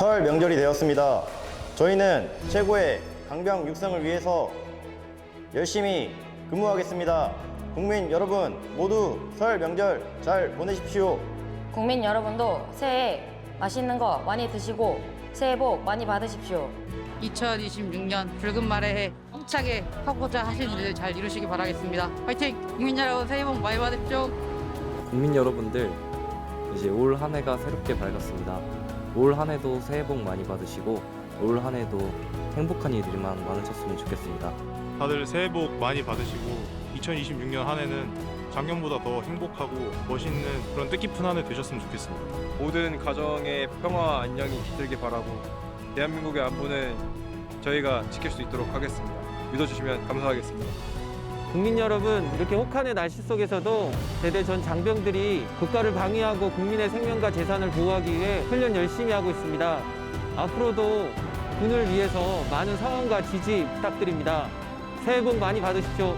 설 명절이 되었습니다. 저희는 최고의 강병 육성을 위해서 열심히 근무하겠습니다. 국민 여러분 모두 설 명절 잘 보내십시오. 국민 여러분도 새해 맛있는 거 많이 드시고 새해 복 많이 받으십시오. 2026년 붉은 말의 해 힘차게 하고자 하시는 일을 잘 이루시기 바라겠습니다. 화이팅! 국민 여러분 새해 복 많이 받으십시오. 국민 여러분들 이제 올 한 해가 새롭게 밝았습니다. 올 한 해도 새해 복 많이 받으시고 올 한 해도 행복한 일들만 많으셨으면 좋겠습니다. 다들 새해 복 많이 받으시고 2026년 한 해는 작년보다 더 행복하고 멋있는 그런 뜻깊은 한 해 되셨으면 좋겠습니다. 모든 가정의 평화와 안녕이 깃들길 바라고 대한민국의 안보는 저희가 지킬 수 있도록 하겠습니다. 믿어주시면 감사하겠습니다. 국민 여러분, 이렇게 혹한의 날씨 속에서도 대대 전 장병들이 국가를 방위하고 국민의 생명과 재산을 보호하기 위해 훈련 열심히 하고 있습니다. 앞으로도 군을 위해서 많은 사랑과 지지 부탁드립니다. 새해 복 많이 받으십시오.